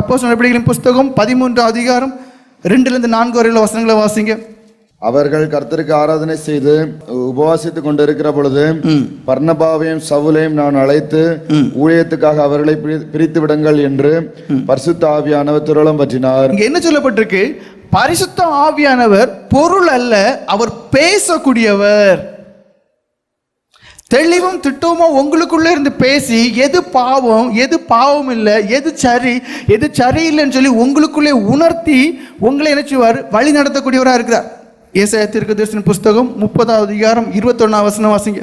அப்போ நடவடிக்கைகளின் புஸ்தகம்? பதிமூன்று அதிகாரம் ரெண்டுலேருந்து நான்கு வரையுள்ள வசனங்களை வாசிங்க. அவர்கள் கர்த்தருக்கு ஆராதனை செய்து உபவாசித்துக் கொண்டிருக்கிற பொழுது பர்ணபாவையும் சவுலையும் நான் அழைத்து ஊழியத்துக்காக அவர்களை பிரி- பிரித்து விடுங்கள் என்று பரிசுத்த ஆவியானவர் துருளம் பற்றினார். என்ன சொல்லப்பட்டிருக்கு? பரிசுத்த ஆவியானவர் பொருள் அல்ல அவர் பேசக்கூடியவர். தெளிவும் திட்டவுமா உங்களுக்குள்ள இருந்து பேசி எது பாவம் எது பாவம் இல்லை எது சரி எது சரியில்லைன்னு சொல்லி உங்களுக்குள்ளே உணர்த்தி உங்களை என்ன செய்வார்? வழி நடத்தக்கூடியவராக இருக்கிறார். ஏசாய தீர்க்கதரிசன புஸ்தகம் முப்பதாவது அதிகாரம் இருபத்தொன்னாம் வசனம் வாசிங்க.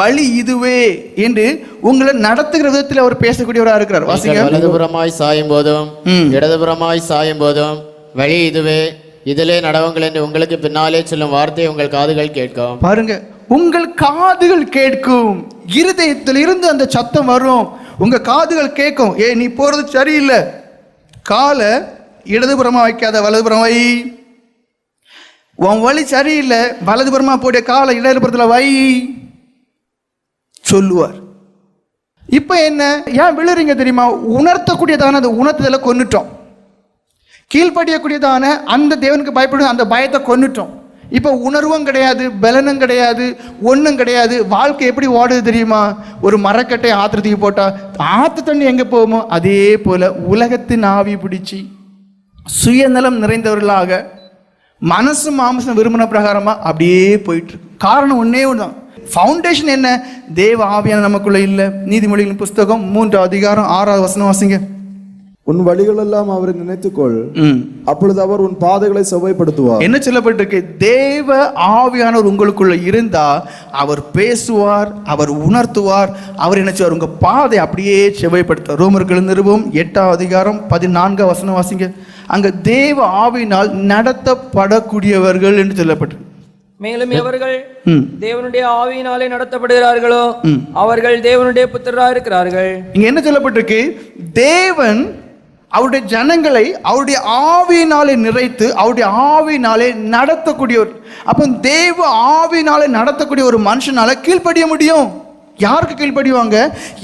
வழி இதுவே என்று உங்களை நடத்துகிற விதத்தில் அவர் பேசக்கூடியவராக இருக்கிறார். வாசிங்க. வலதுபுறமாய் சாயும் போதும் இடதுபுறமாய் சாயும் போதும் வழி இதுவே இதிலே நடவுங்கள் என்று உங்களுக்கு பின்னாலே சொல்லும் வார்த்தை உங்கள் காதுகள் கேட்கும். பாருங்க. உங்கள் காதுகள் கேட்கும். இருதயத்தில் இருந்து அந்த சத்தம் வரும். உங்கள் காதுகள் கேட்கும். ஏ நீ போகிறது சரியில்லை. காலை இடதுபுறமாக வைக்காத வலதுபுறம் வை. உன் வழி சரியில்லை. வலதுபுறமாக போடிய காலை இடதுபுறத்தில் வை. சொல்லுவார். இப்போ என்ன? ஏன் விழுறீங்க தெரியுமா? உணர்த்தக்கூடியதான அந்த உணர்த்துதலை கொண்டுட்டோம் கீழ்ப்படியக்கூடியதான அந்த தேவனுக்கு பயப்படும் அந்த பயத்தை கொண்டுட்டோம் இப்போ உணர்வும் கிடையாது பலனும் கிடையாது ஒன்றும் கிடையாது. வாழ்க்கை எப்படி ஓடுது தெரியுமா? ஒரு மரக்கட்டை ஆத்திரத்துக்கு போட்டால் ஆற்று தண்ணி எங்கே போகுமோ? அதே போல் உலகத்தின் ஆவி பிடிச்சி. சுயநலம் நிறைந்தவர்களாக மனசு மாம்சம் விரும்பின பிரகாரமாக அப்படியே போயிட்டுருக்கு காரணம் ஒன்றே ஒன்று தான் ஃபவுண்டேஷன் என்ன? தேவ ஆவியான நமக்குள்ளே இல்லை. நீதிமொழிகளின் புஸ்தகம் மூன்று அதிகாரம் ஆறாவது வசனம் வாசிங்க. உன் வழிகளெல்லாம் அவரை நினைத்துக்கொள். ம். அப்பொழுது அவர் உன் பாதைகளை செவ்வாய்ப்படுத்துவார். என்ன சொல்லப்பட்டிருக்கு? தேவ ஆவியானவர் உங்களுக்குள்ள இருந்தா அவர் பேசுவார் அவர் உணர்த்துவார். அவர் என்ன செய்வார்? உங்க பாதை அப்படியே செவ்வாய்ப்படுத்த ரோமர்கள் நிருபம் எட்டாம் அதிகாரம் பதினான்காம் வசனம் வாசிங்க. அங்க தேவ ஆவியினால் நடத்தப்படக்கூடியவர்கள் என்று சொல்லப்பட்டிருக்கு. மேலும் எவர்கள் ம். தேவனுடைய ஆவியினாலே நடத்தப்படுகிறார்களோ அவர்கள் தேவனுடைய புத்திரரா இருக்கிறார்கள். இங்க என்ன சொல்லப்பட்டிருக்கு? தேவன் அவருடைய ஜனங்களை அவருடைய ஆவியினாலே நிறைத்து அவருடைய ஆவியினாலே நடத்தக்கூடியவர் அப்போ தேவ ஆவியினாலே நடத்தக்கூடிய ஒரு மனுஷனால கீழ்ப்படிய முடியும். யாருக்கு கீழ்ப்படிவாங்க?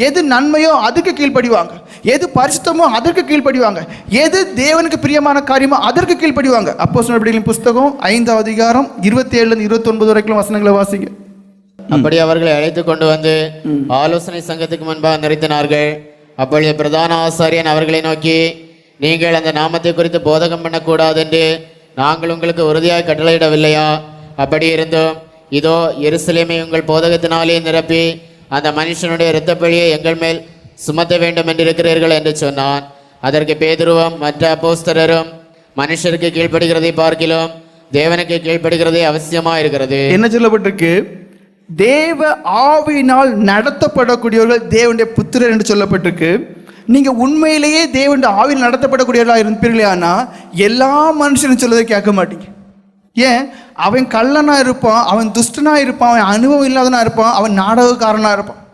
எது நன்மையோ அதுக்கு கீழ்ப்படிவாங்க. எது பரிசுத்தமோ அதற்கு கீழ்ப்படிவாங்க. எது தேவனுக்கு பிரியமான காரியமோ அதற்கு கீழ்ப்படிவாங்க. அப்போ சொன்னபடிகளின் புஸ்தகம் ஐந்தாவது அதிகாரம் இருபத்தி ஏழுல இருபத்தி ஒன்பது வரைக்கும் வசனங்களை வாசிங்க. அப்படி அவர்களை அழைத்து கொண்டு வந்து ஆலோசனை சங்கத்துக்கு முன்பாக நிறுத்தினார்கள். அப்பொழுது பிரதான ஆசாரியன் அவர்களை நோக்கி நீங்கள் அந்த நாமத்தை குறித்து போதகம் பண்ணக்கூடாது என்று நாங்கள் உங்களுக்கு உறுதியாக கட்டளையிடவில்லையா? அப்படி இருந்தும் இதோ எருசலேமை உங்கள் போதகத்தினாலே நிரப்பி அந்த மனுஷனுடைய இரத்தப்பழியை எங்கள் மேல் சுமத்த வேண்டும் என்று இருக்கிறீர்கள் என்று சொன்னான். அதற்கு பேதுருவம் மற்ற அப்போஸ்தரரும் மனுஷருக்கு கீழ்ப்படுகிறதை பார்க்கிலும் தேவனுக்கு கீழ்ப்படுகிறதே அவசியமா இருக்கிறது என்ன சொல்லப்பட்டிருக்கு? தேவ ஆவியினால் நடத்தப்படக்கூடியவர்கள் தேவனுடைய புத்திரர் என்று சொல்லப்பட்டிருக்கு. நீங்கள் உண்மையிலேயே தேவனுடைய ஆவியில் நடத்தப்படக்கூடியவர்களாக இருப்பீர்களேனா எல்லா மனுஷனும் சொல்லதை கேட்க மாட்டீங்க. ஏன்? அவன் கள்ளனாக இருப்பான் அவன் துஷ்டனா இருப்பான் அவன் அனுபவம் இல்லாதனா இருப்பான் அவன் நாடகக்காரனாக இருப்பான்.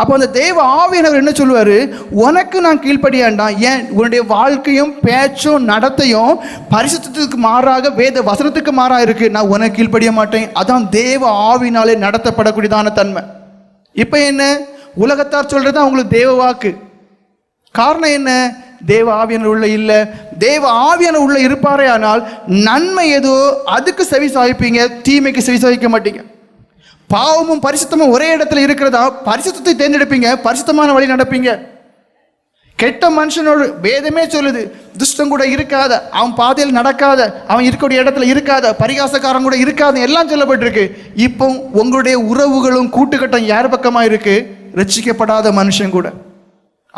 அப்போ அந்த தேவ ஆவியானவர் என்ன சொல்லுவார்? உனக்கு நான் கீழ்ப்படியாண்டா. ஏன்? உன்னுடைய வாழ்க்கையும் பேச்சும் நடத்தையும் பரிசுத்தத்துக்கு மாறாக வேத வசனத்துக்கு மாறாக இருக்கு. நான் உனக்கு கீழ்ப்படிய மாட்டேன். அதான் தேவ ஆவினாலே நடத்தப்படக்கூடியதான தன்மை. இப்போ என்ன? உலகத்தார் சொல்றது அவங்களுக்கு தேவ வாக்கு. காரணம் என்ன? தேவ ஆவியான உள்ள இல்லை. தேவ ஆவியான உள்ள இருப்பாரே ஆனால் நன்மை ஏதோ அதுக்கு செவி சாய்ப்பீங்க தீமைக்கு செவி சாய்க்க மாட்டீங்க. பாவமும் பரிசுத்தமும் ஒரே இடத்துல இருக்கிறதா? பரிசுத்தத்தை தேர்ந்தெடுப்பீங்க பரிசுத்தமான வழி நடப்பீங்க. கெட்ட மனுஷனோடு வேதமே சொல்லுது துஷ்டம் கூட இருக்காத அவன் பாதையில் நடக்காத அவன் இருக்கக்கூடிய இடத்துல இருக்காத பரிகாசக்காரன் கூட இருக்காத எல்லாம் சொல்லப்பட்டிருக்கு. இப்போ உங்களுடைய உறவுகளும் கூட்டுக்கட்டம் யார் பக்கமாக இருக்கு? ரட்சிக்கப்படாத மனுஷன் கூட.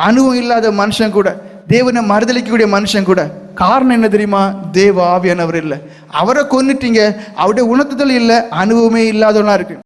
அனுபவம் இல்லாத மனுஷன் கூட. தேவனை மறுதளிக்கக்கூடிய மனுஷன் கூட. காரணம் என்ன தெரியுமா? தேவ ஆவியானவர் இல்லை. அவரை கொன்னுட்டீங்க அவருடைய உணர்த்துதல் இல்லை அனுபவமே இல்லாதவனா இருக்கு.